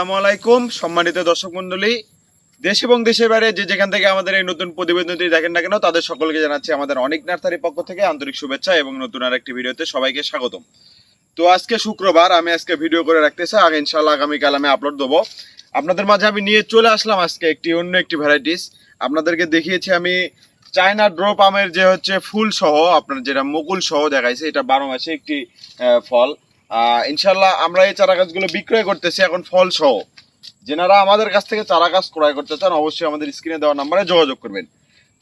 আসসালামু আলাইকুম, সম্মানিত দর্শক মন্ডলী দেশ এবং দেশের বাইরে যে যেখান থেকে আমাদের এই নতুন প্রতিবেদনটি দেখেন না কেন, তাদের সকলকে জানাচ্ছি আমাদের অনেক নার্সারির পক্ষ থেকে আন্তরিক শুভেচ্ছা এবং নতুন আর একটি ভিডিওতে সবাইকে স্বাগতম। তো আজকে শুক্রবার, আমি আজকে ভিডিও করে রাখতেছি আগে ইনশাল্লাহ আগামীকাল আমি আপলোড দেবো। আপনাদের মাঝে আমি নিয়ে চলে আসলাম আজকে একটি অন্য একটি ভ্যারাইটিস আপনাদেরকে দেখিয়েছি আমি চায়না ড্রপ আমের যে হচ্ছে ফুল সহ, আপনার যেটা মুকুল সহ দেখাইছে, এটা বারো মাসে একটি ফল। ইনশাল্লাহ আমরা এই চারা গাছগুলো বিক্রয় করতেছি এখন ফল সহ যেনারা আমাদের কাছ থেকে চারা গাছ ক্রয় করতে চান, অবশ্যই আমাদের স্ক্রিনে দেওয়া নাম্বারে যোগাযোগ করবেন।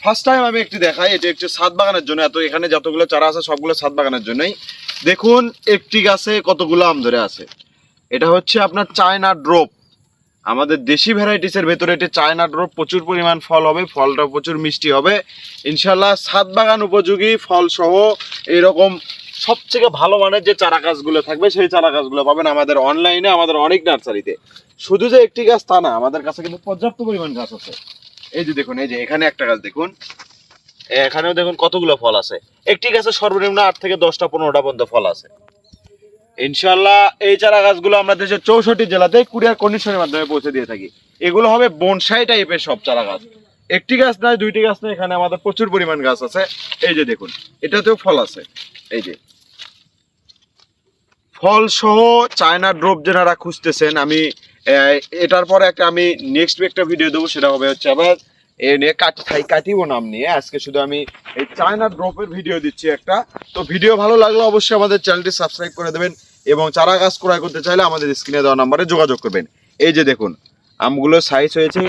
ফার্স্ট টাইম আমি একটি দেখাই, এটি একটি সাত বাগানের জন্য। এত এখানে যতগুলো চারা আছে, সবগুলো সাত বাগানের জন্যই। দেখুন, একটি গাছে কতগুলো আম ধরে আছে। এটা হচ্ছে আপনার চায়না ড্রপ। আমাদের দেশি ভ্যারাইটিসের ভেতরে এটি চায়না ড্রপ, প্রচুর পরিমাণ ফল হবে ফলটা প্রচুর মিষ্টি হবে। ইনশাল্লাহ সাত বাগান উপযোগী ফল সহ এরকম সবথেকে ভালো মানের যে চারা গাছগুলো থাকবে, সেই চারা গাছগুলো পাবেন আমাদের অনলাইনে আমাদের অনেক নার্সারিতে শুধু যে একটি গাছ তা না, আমাদের কাছে কিন্তু পর্যাপ্ত পরিমাণ গাছ আছে। এই যে দেখুন, এই যে এখানে একটা গাছ দেখুন। এখানেও দেখুন কতগুলো ফল আছে। একটি গাছে সর্বনিম্ন আট থেকে দশটা, পনেরোটা পর্যন্ত ফল আছে। ইনশাল্লাহ এই চারা গাছগুলো আমরা দেশের চৌষট্টি জেলাতে কুরিয়ার কন্ডিশনের মাধ্যমে পৌঁছে দিয়ে থাকি। এগুলো হবে বনসাই টাইপের সব চারা গাছ। একটি গাছ নয়, দুইটি গাছ নয়, এখানে আমাদের প্রচুর পরিমাণ গাছ আছে। এই যে দেখুন, এটাতেও ফল আছে। এই যে। ফল সহ চায়না ড্রপ যেনারা খুঁজতেছেন, আমি এটার পরে একটা আমি নেক্সট একটা ভিডিও দেবো, সেটা হবে হচ্ছে আবার এ নিয়ে কাটি কাটিবো নাম নিয়ে। আজকে শুধু আমি এই চায়না ড্রপের ভিডিও দিচ্ছি একটা। তো ভিডিও ভালো লাগলে অবশ্যই আমাদের চ্যানেলটি সাবস্ক্রাইব করে দেবেন এবং চারা গাছ ক্রয় করতে চাইলে আমাদের স্ক্রিনে দেওয়া নাম্বারে যোগাযোগ করবেন। এই যে দেখুন আমগুলোর সাইজ হয়েছে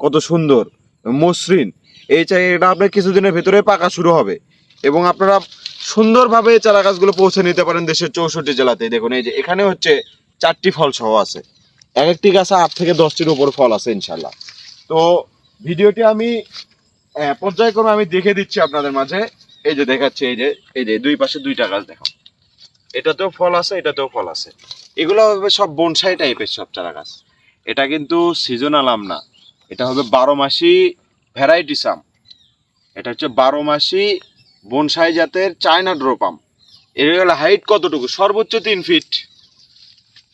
কত সুন্দর, মসৃণ। এই চাই এটা আপনার কিছুদিনের ভেতরে পাকা শুরু হবে। এবং আপনারা সুন্দরভাবে চারা গাছগুলো পৌঁছে নিতে পারেন দেশের চৌষট্টি জেলাতে। দেখুন, এই যে এখানে হচ্ছে চারটি ফল সহ আছে। এক একটি গাছে আট থেকে দশটির উপর ফল আছে ইনশাল্লাহ তো ভিডিওটি আমি পর্যায়ক্রমে আমি দেখে দিচ্ছি আপনাদের মাঝে। এই যে দেখাচ্ছি, এই যে এই যে দুই পাশে দুইটা গাছ দেখো এটাতেও ফল আছে, এটাতেও ফল আছে। এগুলো হবে সব বনসাই টাইপের সব চারা গাছ এটা কিন্তু সিজনাল আম না। এটা হবে বারো মাসি ভ্যারাইটিস আম। এটা হচ্ছে বারো মাসি বনসাই জাতের চায়না ড্রপ আম এর হলো হাইট কতটুকু? সর্বোচ্চ তিন ফিট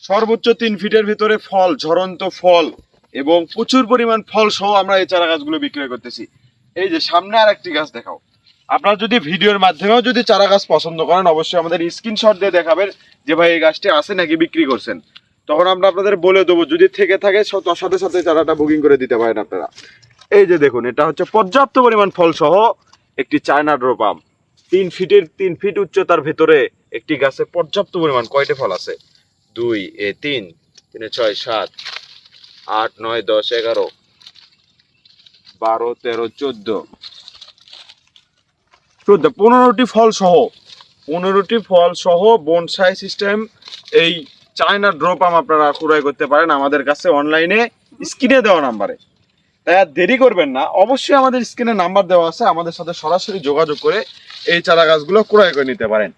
সর্বোচ্চ তিন ফিটের ভিতরে ফল, ঝরন্ত ফল এবং প্রচুর পরিমাণ ফল সহ আমরা এই চারা গাছগুলো বিক্রয় করতেছি। এই যে সামনে আর একটি গাছ দেখাও। আপনারা যদি ভিডিওর মাধ্যমেও যদি চারা গাছ পছন্দ করেন, অবশ্যই আমাদের স্ক্রিনশট দিয়ে দেখাবেন যে ভাই এই গাছটি আছে নাকি বিক্রি করছেন। তখন আমরা আপনাদের বলে দেবো, যদি থেকে থাকে তার সাথে সাথে চারাটা বুকিং করে দিতে পারেন আপনারা। এই যে দেখুন, এটা হচ্ছে পর্যাপ্ত পরিমাণ ফল সহ একটি চায়না ড্রোপাম তিন ফিটের তিন ফিট উচ্চতার ভেতরে একটি গাছে পর্যাপ্ত পরিমাণ কয়টি ফল আছে? দুই, এ, তিন, তিনে ছয়, সাত, আট, নয়, দশ, এগারো, বারো, তেরো, চোদ্দ। চোদ্দ, পনেরোটি ফল সহ, পনেরোটি ফল সহ বনসাই সিস্টেম এই চায়না ড্রোপাম আপনারা ক্রয় করতে পারেন আমাদের কাছে অনলাইনে, স্ক্রিনে দেওয়া নাম্বারে। দেরি করবেন না। অবশ্যই আমাদের স্ক্রিনে নাম্বার দেওয়া আছে, আমাদের সাথে সরাসরি যোগাযোগ করে এই চারা গাছগুলো ক্রয় করে নিতে পারেন।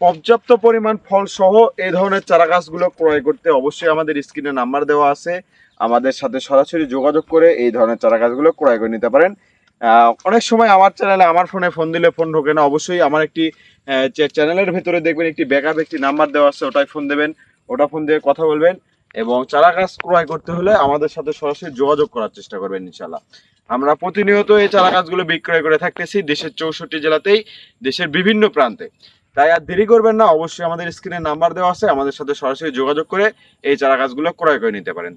পর্যাপ্ত পরিমাণ ফল সহ এই ধরনের চারা গাছগুলো ক্রয় করতে অবশ্যই আমাদের স্ক্রিনে নাম্বার দেওয়া আছে। আমাদের সাথে সরাসরি যোগাযোগ করে এই ধরনের চারা গাছগুলো ক্রয় করে নিতে পারেন। অনেক সময় আমার চ্যানেলে আমার ফোনে ফোন দিলে ফোন ঢোকে না। অবশ্যই আমার একটি চ্যানেলের ভেতরে দেখবেন একটি ব্যাকআপ একটি নাম্বার দেওয়া আছে, ওটাই ফোন দেবেন। ওটা ফোন দিয়ে কথা বলবেন। এবং চারা গাছ ক্রয় করতে হলে আমাদের সাথে সরাসরি যোগাযোগ করার চেষ্টা করবেন ইনশাল্লাহ আমরা প্রতিনিয়ত এই চারা গাছগুলো বিক্রয় করে থাকতেছি দেশের চৌষট্টি জেলাতেই, দেশের বিভিন্ন প্রান্তে। তাই আর দেরি করবেন না, অবশ্যই আমাদের স্ক্রিনে নাম্বার দেওয়া আছে, আমাদের সাথে সরাসরি যোগাযোগ করে এই চারা গাছগুলো ক্রয় করে নিতে পারেন।